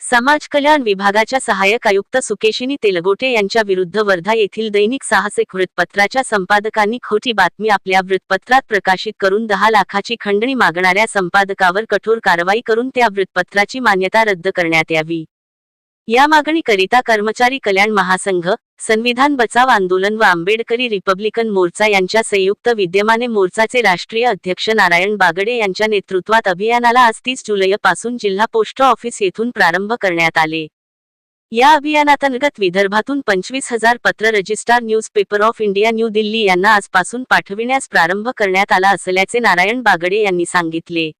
समाज कल्याण विभागाच्या सहाय्यक आयुक्त सुकेशिनी तेलगोटे यांच्या विरुद्ध वर्धा येथील दैनिक साहसिक वृत्तपत्राच्या संपादकांनी खोटी बातमी आपल्या वृत्तपत्रात प्रकाशित करून दहा लाखाची खंडणी मागणाऱ्या संपादकावर कठोर कारवाई करून त्या वृत्तपत्राची मान्यता रद्द करण्यात यावी. या मागणीकरिता कर्मचारी कल्याण महासंघ संविधान बचाव आंदोलन व आंबेडकरी रिपब्लिकन मोर्चा यांच्या संयुक्त विद्यमाने मोर्चाचे राष्ट्रीय अध्यक्ष नारायण बागडे यांच्या नेतृत्वात अभियानाला आज तीस जुलै पासून जिल्हा पोस्ट ऑफिस येथून प्रारंभ करण्यात आले. या अभियानांतर्गत विदर्भातून पंचवीस हजार पत्र registrar news paper of India New Delhi यांना आजपासून पाठविण्यास प्रारंभ करण्यात आला असल्याचे नारायण बागडे यांनी सांगितले.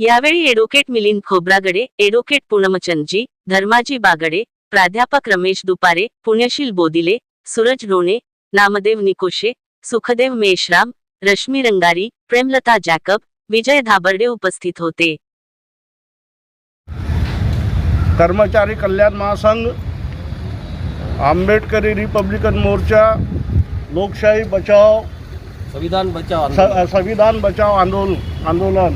यावेळी एडव्होकेट मिलिंद खोब्रागडे एडव्होकेट पूनमचंदजी धर्माजी बागडे प्राध्यापक रमेश दुपारे पुण्यशील बोदिले सूरज ढोणे नामदेव निकोशे सुखदेव मेश्राम रश्मी रंगारी प्रेमलता जॅकब विजय धाबर्डे उपस्थित होते कर्मचारी कल्याण महासंघ आंबेडकरी रिपब्लिकन मोर्चा लोकशाही बचाव संविधान बचाव. संविधान बचाव आंदोलन आंदोलन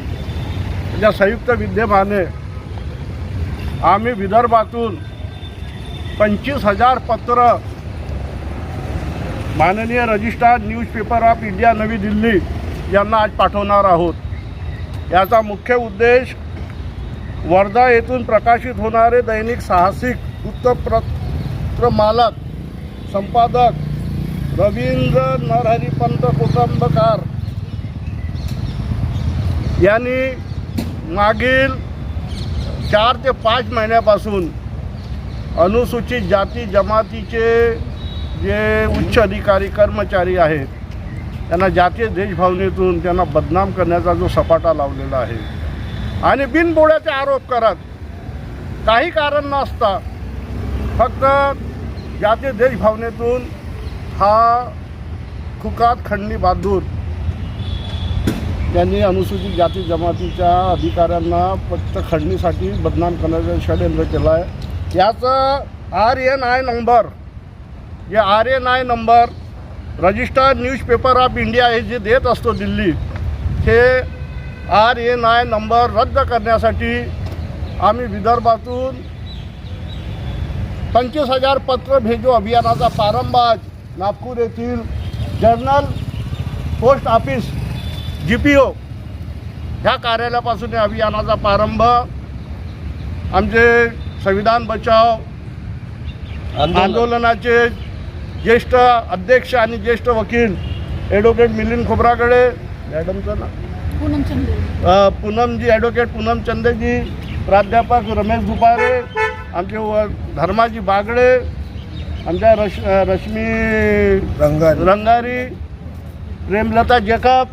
या संयुक्त विद्यमाने आम्ही विदर्भातून पंचवीस हजार पत्र माननीय रजिस्ट्रार न्यूजपेपर ऑफ इंडिया नवी दिल्ली यांना आज पाठवणार आहोत. याचा मुख्य उद्देश वर्धा येथून प्रकाशित होणारे दैनिक साहसिक वृत्तपत्र मालक संपादक रवींद्र नरहरिपंत कुटुंबकार यांनी मागील चार ते पाच महिन्यापासून अनुसूचित जाती जमातीचे जे उच्च अधिकारी कर्मचारी आहेत त्यांना जातीय देशभावनेतून त्यांना बदनाम करण्याचा जो सपाटा लावलेला आहे. आणि बिनबोड्याचे आरोप करत काही कारण नसता फक्त जातीय देशभावनेतून हा खुकात खंडणी बांधून त्यांनी अनुसूचित जाती जमातीच्या अधिकाऱ्यांना फक्त खंडणीसाठी बदनाम करण्याचं षडयंत्र केलं आहे. याचं आर एन आय नंबर जे R N I number registered newspaper of India हे जे देत असतो दिल्ली हे आर एन आय नंबर रद्द करण्यासाठी आम्ही विदर्भातून पंचवीस हजार पत्र भेजो अभियानाचा प्रारंभ आज नागपूर येथील general post office G P O ह्या कार्यालयापासून या अभियानाचा प्रारंभ. आमचे संविधान बचाव आंदोलन. आंदोलनाचे ज्येष्ठ अध्यक्ष आणि ज्येष्ठ वकील ॲडव्होकेट मिलिंद खोब्रागडे. मॅडमचं ना. अ, पूनमजी ॲडव्होकेट पूनम चंदेजी प्राध्यापक रमेश दुपारे आमचे व धर्माजी बागडे आमच्या रश रश्मी रंगारी. रंगारी प्रेमलता जेकब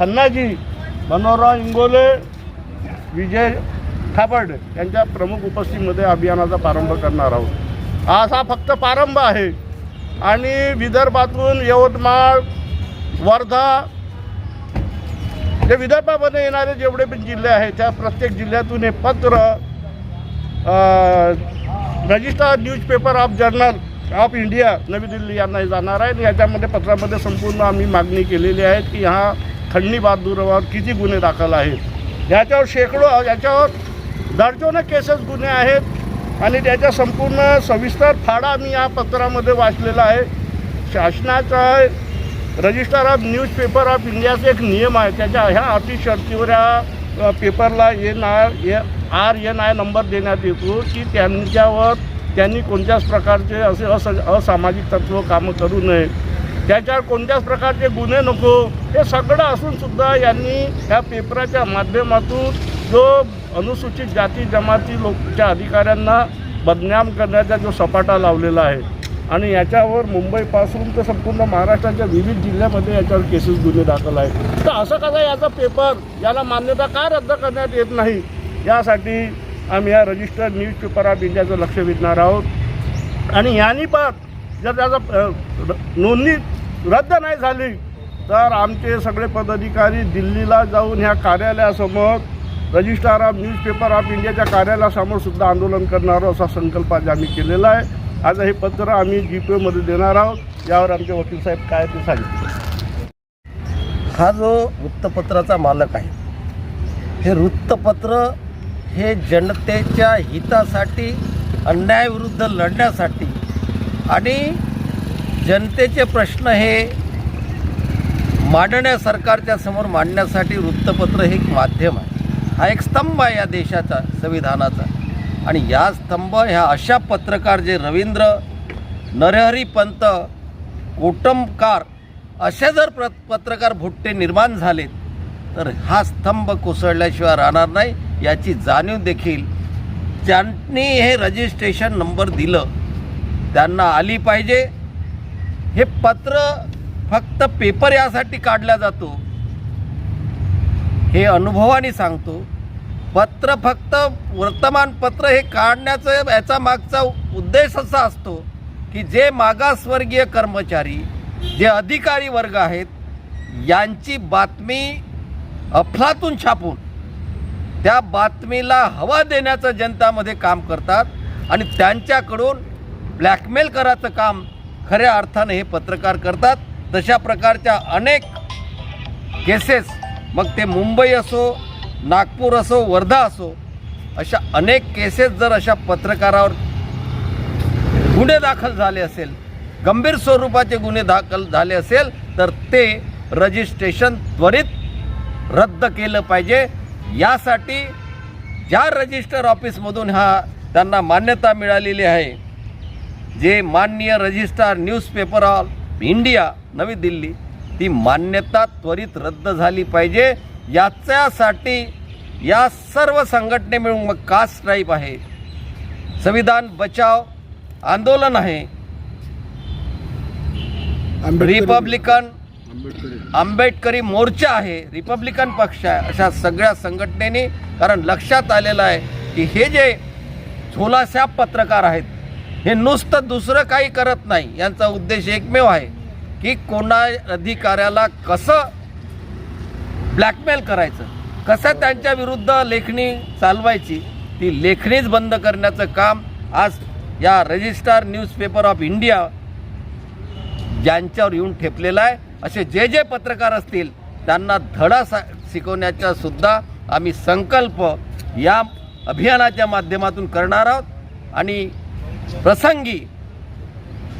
खन्नाजी मनोहरराव इंगोले विजय थापर्डे यांच्या प्रमुख उपस्थितीमध्ये अभियानाचा प्रारंभ करणार आहोत. आज हा फक्त प्रारंभ आहे. आणि विदर्भातून यवतमाळ वर्धा जे विदर्भामध्ये येणारे जेवढे पण जिल्हे आहेत त्या प्रत्येक जिल्ह्यातून हे पत्र register newspaper of journal of India नवी दिल्ली यांना जाणार आहे. आणि याच्यामध्ये पत्रामध्ये संपूर्ण आम्ही मागणी केलेली आहे की ह्या खंडणी बहादुरावर किती गुन्हे दाखल आहेत? याच्यावर शेकडो याच्यावर दर्जोनं केसेस गुन्हे आहेत आणि त्याच्या संपूर्ण सविस्तर फाडा मी या पत्रामध्ये वाचलेला आहे. शासनाचा रजिस्टर ऑफ न्यूजपेपर ऑफ इंडियाचा एक नियम आहे. त्याच्या ह्या अटी शर्तीवर या पेपरला N R A R N I number देण्यात येतो की त्यांच्यावर त्यांनी कोणत्याच प्रकारचे असे अस असामाजिक तत्व कामं करू नये. त्याच्यावर कोणत्याच प्रकारचे गुन्हे नको. हे सगळं असूनसुद्धा यांनी ह्या पेपराच्या माध्यमातून जो अनुसूचित जाती जमाती लोकच्या अधिकाऱ्यांना बदनाम करण्याचा जो सपाटा लावलेला आहे आणि याच्यावर मुंबईपासून तर संपूर्ण महाराष्ट्राच्या विविध जिल्ह्यामध्ये याच्यावर केसेस गुन्हे दाखल आहेत. तर असं कसं याचा पेपर याला मान्यता का रद्द करण्यात येत नाही? यासाठी आम्ही या रजिस्टर्ड न्यूजपेपर ऑफ इंडियाचं लक्ष वेधणार आहोत. आणि यांनी पण जर त्याचा नोंदणी रद्द नाही झाली तर आमचे सगळे पदाधिकारी दिल्लीला जाऊन ह्या कार्यालयासमोर रजिस्ट्रार ऑफ न्यूजपेपर ऑफ इंडियाच्या कार्यालयासमोर सुद्धा आंदोलन करणार असा संकल्प आज आम्ही केलेला आहे. आज हे पत्र आम्ही जी पी ओमध्ये देणार आहोत. यावर आमचे वकील साहेब काय ते सांगितले. हा जो वृत्तपत्राचा मालक आहे हे वृत्तपत्र हे जनतेच्या हितासाठी अन्यायाविरुद्ध लढण्यासाठी आणि जनतेचे प्रश्न हे मांडण्या सरकारच्या समोर मांडण्यासाठी वृत्तपत्र हे एक माध्यम आहे. हा एक स्तंभ आहे या देशाचा संविधानाचा. आणि या स्तंभ ह्या अशा पत्रकार जे रवींद्र नरहरी पंत कोटमकार असे जर प्र पत्रकार भुट्टे निर्माण झालेत तर हा स्तंभ कोसळल्याशिवाय राहणार नाही. याची जाणीव देखील ज्यांनी हे रजिस्ट्रेशन नंबर दिलं त्यांना आली पाहिजे. हे पत्र फक्त पेपर यासाठी काढला जातो. हे अनुभवाने सांगतो. पत्र फक्त वर्तमानपत्र हे काढण्याचं याचा मागचा उद्देश असा असतो की जे मागासवर्गीय कर्मचारी जे अधिकारी वर्ग आहेत यांची बातमी अफलातून छापून त्या बातमीला हवा देण्याचं जनतामध्ये काम करतात आणि त्यांच्याकडून ब्लॅकमेल करायचं काम खऱ्या अर्थाने हे पत्रकार करतात. तशा प्रकारच्या अनेक केसेस मग ते मुंबई असो नागपूर असो वर्धा असो अशा अनेक केसेस जर अशा पत्रकारावर गुन्हे दाखल झाले असेल गंभीर स्वरूपाचे गुन्हे दाखल झाले असेल तर ते रजिस्ट्रेशन त्वरित रद्द केलं पाहिजे. यासाठी ज्या रजिस्टर ऑफिसमधून हा त्यांना मान्यता मिळालेली आहे जे माननीय रजिस्ट्रार न्यूजपेपर ऑफ इंडिया नवी दिल्ली ती मान्यता त्वरित रद्द झाली पाहिजे. याच्यासाठी या सर्व संघटने मिळून मग कास्ट स्ट्राईप आहे? संविधान बचाव आंदोलन आहे. रिपब्लिकन आंबेडकरी. मोर्चा आहे. रिपब्लिकन पक्ष आहे. अशा सगळ्या संघटनेने कारण लक्षात आलेलं आहे की हे जे झोलाशाप पत्रकार आहेत हे नुसतं दुसरं काही करत नाही. यांचा उद्देश एकमेव आहे की कोणा अधिकाऱ्याला कसं ब्लॅकमेल करायचं कसं त्यांच्या विरुद्ध लेखणी चालवायची ती लेखणीच बंद करण्याचं काम आज या रजिस्ट्रार न्यूजपेपर ऑफ इंडिया ज्यांच्यावर येऊन ठेपलेला आहे. असे जे जे पत्रकार असतील त्यांना धडा सा शिकवण्याचा सुद्धा आम्ही संकल्प या अभियानाच्या माध्यमातून करणार आहोत. आणि प्रसंगी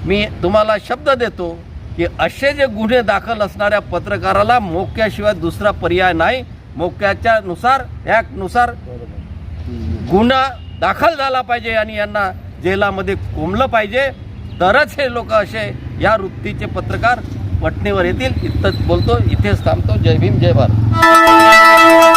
मी तुम्हाला शब्द देतो की असे जे गुन्हे दाखल असणाऱ्या पत्रकाराला मोक्याशिवाय दुसरा पर्याय नाही. मोक्याच्या नुसार ॲक्टनुसार गुन्हा दाखल झाला पाहिजे आणि यांना जेलामध्ये कोंबलं पाहिजे. तरच हे लोक असे या वृत्तीचे पत्रकार पटणीवर येतील. इथंच बोलतो. इथेच थांबतो. जय भीम जय भारत.